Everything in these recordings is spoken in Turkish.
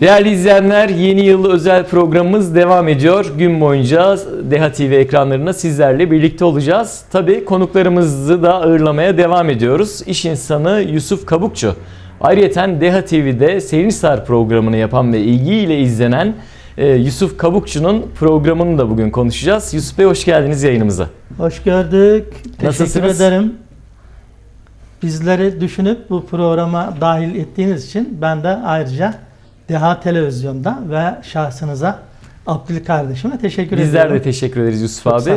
Değerli izleyenler, yeni yıl özel programımız devam ediyor. Gün boyunca Deha TV ekranlarında sizlerle birlikte olacağız. Tabii konuklarımızı da ağırlamaya devam ediyoruz. İş insanı Yusuf Kabukçu. Ayrıca Deha TV'de Sevinçsar programını yapan ve ilgiyle izlenen e, Yusuf Kabukçu'nun programını da bugün konuşacağız. Yusuf Bey hoş geldiniz yayınımıza. Hoş gördük. Teşekkür Nasılsınız? ederim. Bizleri düşünüp bu programa dahil ettiğiniz için ben de ayrıca Deha Televizyon'da ve şahsınıza Abdül kardeşime teşekkür Bizler ediyorum. de teşekkür ederiz Yusuf Çok abi. E,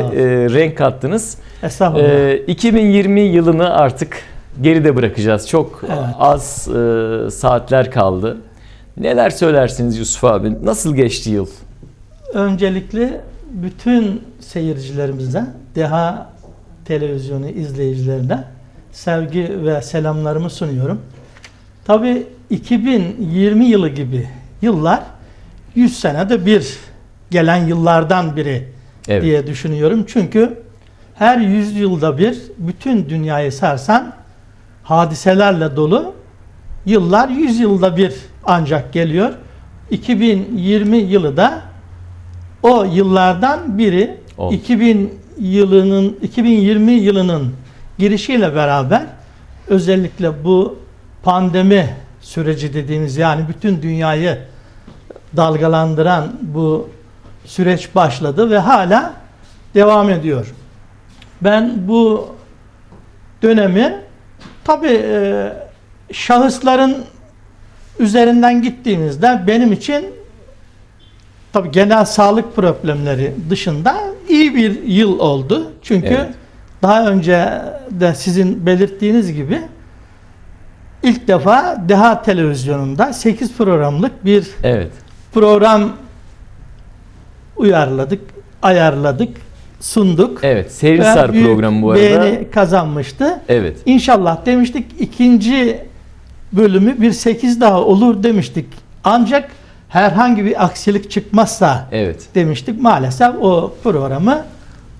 renk kattınız. Estağfurullah. Ee, 2020 yılını artık geride bırakacağız. Çok Evet. az e, saatler kaldı. Neler söylersiniz Yusuf abi? Nasıl geçti yıl? Öncelikle bütün seyircilerimize, Deha Televizyonu izleyicilerine sevgi ve selamlarımı sunuyorum. Tabii 2020 yılı gibi yıllar 100 senede bir gelen yıllardan biri Evet. diye düşünüyorum. Çünkü her yüzyılda bir bütün dünyayı sarsan hadiselerle dolu yıllar 100 yılda bir ancak geliyor. 2020 yılı da o yıllardan biri. Oldu. 2000 yılının 2020 yılının girişiyle beraber özellikle bu pandemi süreci dediğimiz yani bütün dünyayı dalgalandıran bu süreç başladı ve hala devam ediyor. Ben bu dönemi tabi şahısların üzerinden gittiğimizde benim için tabi genel sağlık problemleri dışında iyi bir yıl oldu. Çünkü Evet. daha önce de sizin belirttiğiniz gibi ilk defa Deha Televizyonu'nda 8 programlık bir Evet. program uyarladık, ayarladık, sunduk. Evet. Büyük programı bu arada. Beğeni kazanmıştı. Evet. İnşallah demiştik ikinci bölümü bir 8 daha olur demiştik. Ancak herhangi bir aksilik çıkmazsa Evet. demiştik. Maalesef o programı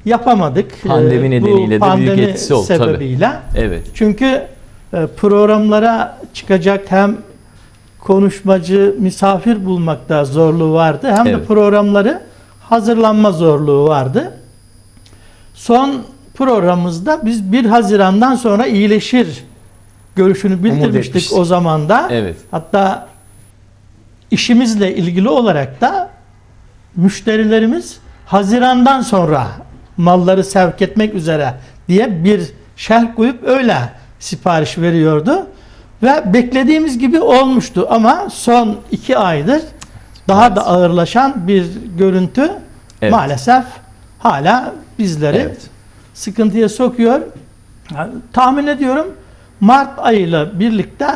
yapamadık. Pandemi Ee, nedeniyle de büyük pandemi etkisi oldu, tabii. sebebiyle. Evet. Çünkü programlara çıkacak hem konuşmacı, misafir bulmakta zorluğu vardı hem de Evet. programları hazırlanma zorluğu vardı. Son programımızda biz 1 Haziran'dan sonra iyileşir görüşünü bildirmiştik o zaman da. Evet. Hatta işimizle ilgili olarak da müşterilerimiz Haziran'dan sonra malları sevk etmek üzere diye bir şerh koyup öyle sipariş veriyordu. Ve beklediğimiz gibi olmuştu ama son iki aydır daha Evet. da ağırlaşan bir görüntü Evet. maalesef hala bizleri Evet. sıkıntıya sokuyor. Yani tahmin ediyorum Mart ayıyla birlikte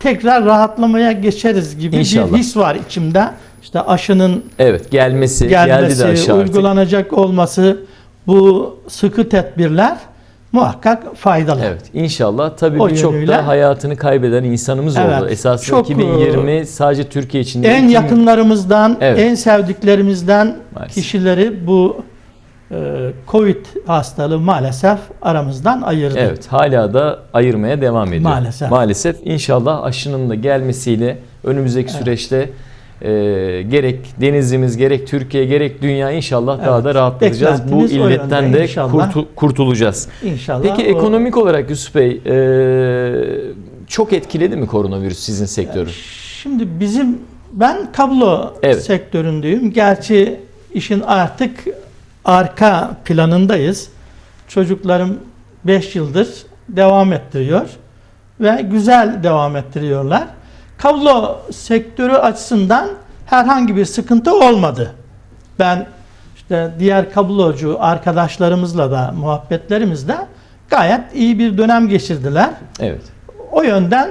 tekrar rahatlamaya geçeriz gibi İnşallah. bir his var içimde. İşte aşının Evet. Gelmesi, geldi de gelmesi, aşağı artık. uygulanacak olması, bu sıkı tedbirler muhakkak faydalı. Evet inşallah tabii birçok da hayatını kaybeden insanımız oldu. Evet, Esasında çok, e, 2020 sadece Türkiye için değil. En tüm- yakınlarımızdan, Evet. en sevdiklerimizden Maalesef. kişileri bu e, Covid hastalığı maalesef aramızdan ayırdı. Evet hala da ayırmaya devam ediyor. Maalesef. Maalesef inşallah aşının da gelmesiyle önümüzdeki süreçte e, gerek denizimiz gerek Türkiye gerek dünya inşallah daha Evet. da rahatlayacağız. Bu illetten de inşallah. kurtu- kurtulacağız. İnşallah. Peki o- ekonomik olarak Yusuf Bey e, çok etkiledi mi koronavirüs sizin sektörü? Şimdi bizim ben kablo Evet. sektöründeyim. Gerçi işin artık arka planındayız. Çocuklarım 5 yıldır devam ettiriyor ve güzel devam ettiriyorlar. Kablo sektörü açısından herhangi bir sıkıntı olmadı. Ben işte diğer kablocu arkadaşlarımızla da muhabbetlerimizde gayet iyi bir dönem geçirdiler. Evet. O yönden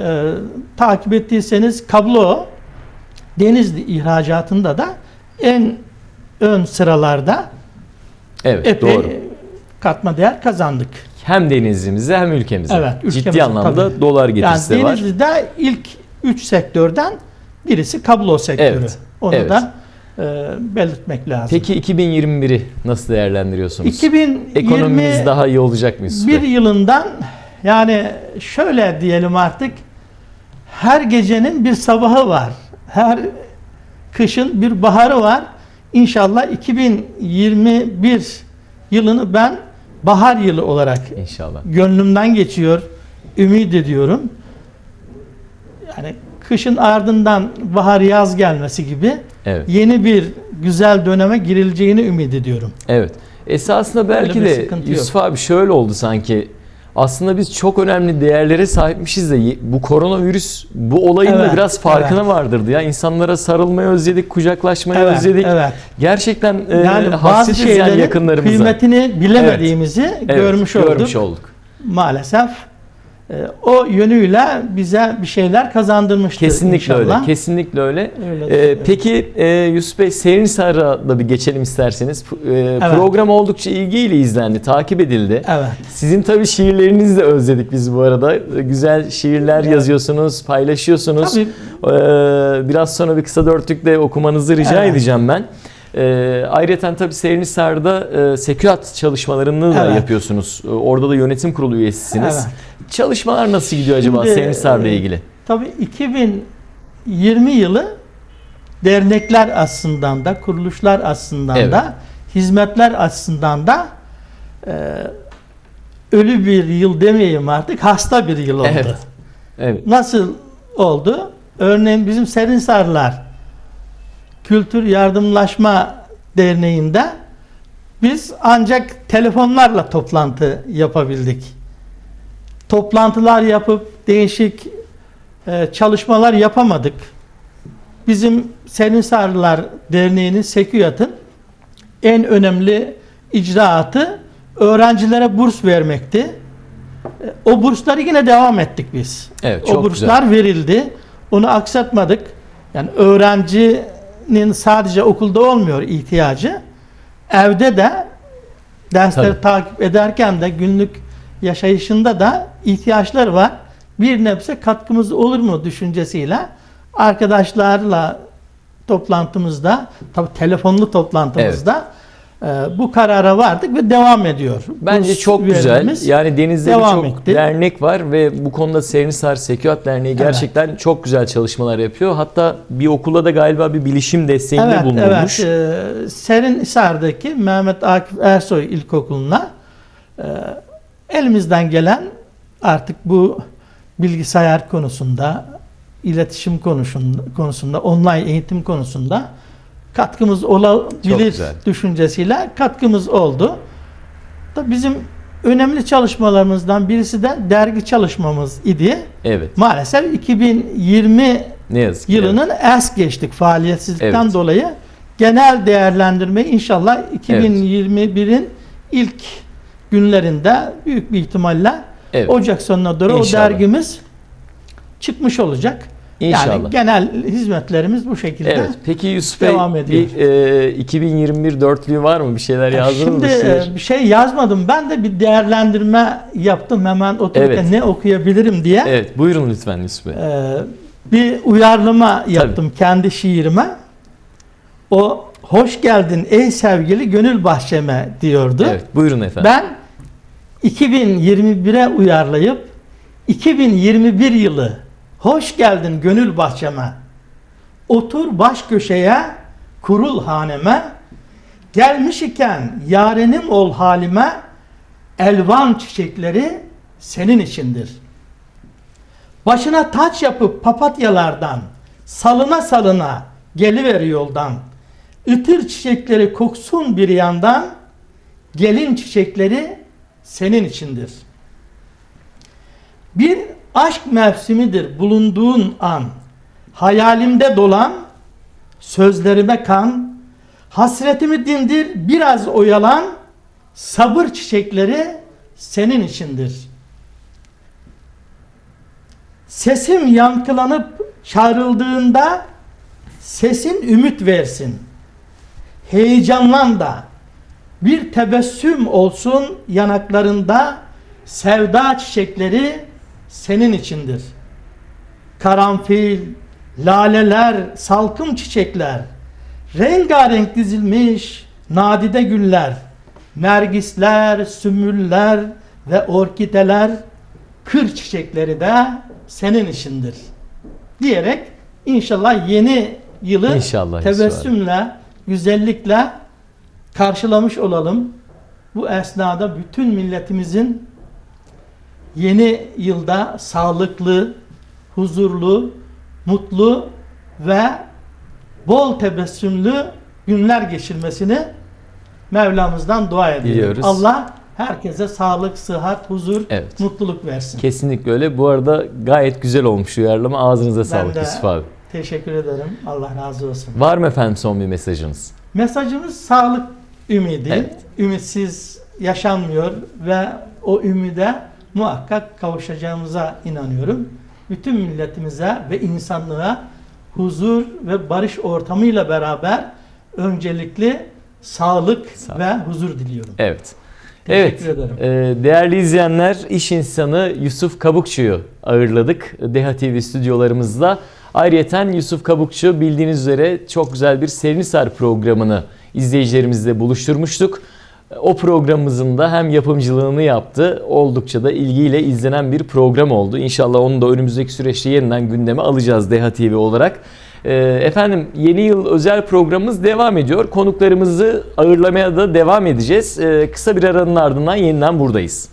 e, takip ettiyseniz kablo Denizli ihracatında da en ön sıralarda Evet epey doğru. katma değer kazandık. Hem denizimize hem ülkemize. Evet, Ciddi ülkemize anlamda tabii. dolar Yani getirisi de var. Denizli'de ilk 3 sektörden birisi kablo sektörü. Evet, Onu evet. da e, belirtmek lazım. Peki 2021'i nasıl değerlendiriyorsunuz? 2020 Ekonomimiz daha iyi olacak mı bir yılından yani şöyle diyelim artık her gecenin bir sabahı var. her kışın bir baharı var. İnşallah 2021 yılını ben bahar yılı olarak İnşallah. gönlümden geçiyor. Ümit ediyorum. Yani kışın ardından bahar yaz gelmesi gibi Evet. yeni bir güzel döneme girileceğini ümit ediyorum. Evet. Esasında belki de Yusuf abi şöyle oldu sanki. Aslında biz çok önemli değerlere sahipmişiz de bu koronavirüs bu olayın da Evet, biraz farkına evet. vardırdı ya. İnsanlara sarılmayı özledik, kucaklaşmayı Evet, özledik. evet. Gerçekten e, Yani bazı hasretiz yani şeylerin yakınlarımıza. kıymetini bilemediğimizi Evet, görmüş olduk. Görmüş olduk. Maalesef e, o yönüyle bize bir şeyler kazandırmıştır Kesinlikle inşallah. öyle. Kesinlikle öyle. Öyle Ee, peki e, Yusuf Bey Serinhisar'a da bir geçelim isterseniz. E, Program oldukça ilgiyle izlendi, takip edildi. Evet. Sizin tabii şiirlerinizi de özledik biz bu arada. Güzel şiirler Evet. yazıyorsunuz, paylaşıyorsunuz. Tabii Ee, biraz sonra bir kısa dörtlükle okumanızı rica Evet. edeceğim ben. Ee, ayrıca tabii Serinhisar'da e, Seküat çalışmalarını da Evet. yapıyorsunuz. Ee, Orada da yönetim kurulu üyesisiniz. Evet. Çalışmalar nasıl gidiyor acaba Şimdi, Serinhisar'la e, ilgili? Tabii 2020 yılı dernekler açısından da, kuruluşlar açısından Evet. da, hizmetler açısından da e, ölü bir yıl demeyeyim artık, hasta bir yıl oldu. Evet. Evet. Nasıl oldu? Örneğin bizim Serinsarlar Kültür Yardımlaşma Derneği'nde biz ancak telefonlarla toplantı yapabildik. Toplantılar yapıp değişik e, çalışmalar yapamadık. Bizim Serinsarlılar Derneği'nin Seküyat'ın en önemli icraatı öğrencilere burs vermekti. E, O bursları yine devam ettik biz. Evet, o burslar verildi. Onu aksatmadık. Yani öğrencinin sadece okulda olmuyor ihtiyacı. Evde de dersleri Tabii. takip ederken de günlük yaşayışında da ihtiyaçları var. Bir nebze katkımız olur mu düşüncesiyle arkadaşlarla toplantımızda, tabii telefonlu toplantımızda e, bu karara vardık ve devam ediyor. Bence Burs çok güzel. Yani denizde çok etti. dernek var ve bu konuda Serinhisar Seküat Derneği Evet. gerçekten çok güzel çalışmalar yapıyor. Hatta bir okula da galiba bir bilişim desteğinde Evet, bulunmuş. evet. Ee, Serinhisar'daki Mehmet Akif Ersoy İlkokulu'na e, elimizden gelen artık bu bilgisayar konusunda, iletişim konusunda, konusunda, online eğitim konusunda katkımız olabilir düşüncesiyle katkımız oldu. Da bizim önemli çalışmalarımızdan birisi de dergi çalışmamız idi. Evet. Maalesef 2020 Ne yazık ki. yılının es geçtik faaliyetsizlikten Evet. dolayı. Genel değerlendirme inşallah 2021'in ilk günlerinde büyük bir ihtimalle Evet. Ocak sonuna doğru İnşallah. o dergimiz çıkmış olacak. İnşallah. Yani genel hizmetlerimiz bu şekilde. Evet. Peki Yusuf Bey Devam ediyor. bir e, 2021 dörtlüğü var mı? Bir şeyler yazdınız Şimdi mı? e, şiir? bir şey yazmadım. Ben de bir değerlendirme yaptım hemen otururken Evet. ne okuyabilirim diye. Evet. Buyurun lütfen Yusuf Bey. Ee, bir uyarlama yaptım kendi şiirime. O hoş geldin ey sevgili gönül bahçeme diyordu. Evet. Buyurun efendim. Ben 2021'e uyarlayıp 2021 yılı hoş geldin gönül bahçeme. Otur baş köşeye kurul haneme. Gelmiş iken yarenim ol halime. Elvan çiçekleri senin içindir. Başına taç yapıp papatyalardan salına salına geliver yoldan. Itır çiçekleri koksun bir yandan. Gelin çiçekleri senin içindir. Bir aşk mevsimidir bulunduğun an. Hayalimde dolan, sözlerime kan, hasretimi dindir biraz oyalan, sabır çiçekleri senin içindir. Sesim yankılanıp çağrıldığında sesin ümit versin. Heyecanlan da bir tebessüm olsun yanaklarında sevda çiçekleri senin içindir. Karanfil, laleler, salkım çiçekler, rengarenk dizilmiş nadide güller, nergisler, sümbüller ve orkideler, kır çiçekleri de senin içindir. Diyerek İnşallah yeni yılı İnşallah, tebessümle, güzellikle karşılamış olalım. Bu esnada bütün milletimizin yeni yılda sağlıklı, huzurlu, mutlu ve bol tebessümlü günler geçirmesini Mevlamızdan dua ediyoruz. Diliyoruz. Allah herkese sağlık, sıhhat, huzur, Evet. mutluluk versin. Kesinlikle öyle. Bu arada gayet güzel olmuş uyarlama. Ağzınıza sağlık de- Yusuf abi. Teşekkür ederim. Allah razı olsun. Var mı efendim son bir mesajınız? Mesajımız sağlık ümidi. Evet. Ümitsiz yaşanmıyor ve o ümide muhakkak kavuşacağımıza inanıyorum. Bütün milletimize ve insanlığa huzur ve barış ortamıyla beraber öncelikli sağlık Sağ- ve huzur diliyorum. Evet. Teşekkür evet. ederim. e, değerli izleyenler, iş insanı Yusuf Kabukçu'yu ağırladık Deha TV stüdyolarımızda. Ayrıyeten Yusuf Kabukçu bildiğiniz üzere çok güzel bir Serinhisar programını izleyicilerimizle buluşturmuştuk. O programımızın da hem yapımcılığını yaptı, oldukça da ilgiyle izlenen bir program oldu. İnşallah onu da önümüzdeki süreçte yeniden gündeme alacağız Deha TV olarak. Ee, Efendim yeni yıl özel programımız devam ediyor. Konuklarımızı ağırlamaya da devam edeceğiz. Ee, Kısa bir aranın ardından yeniden buradayız.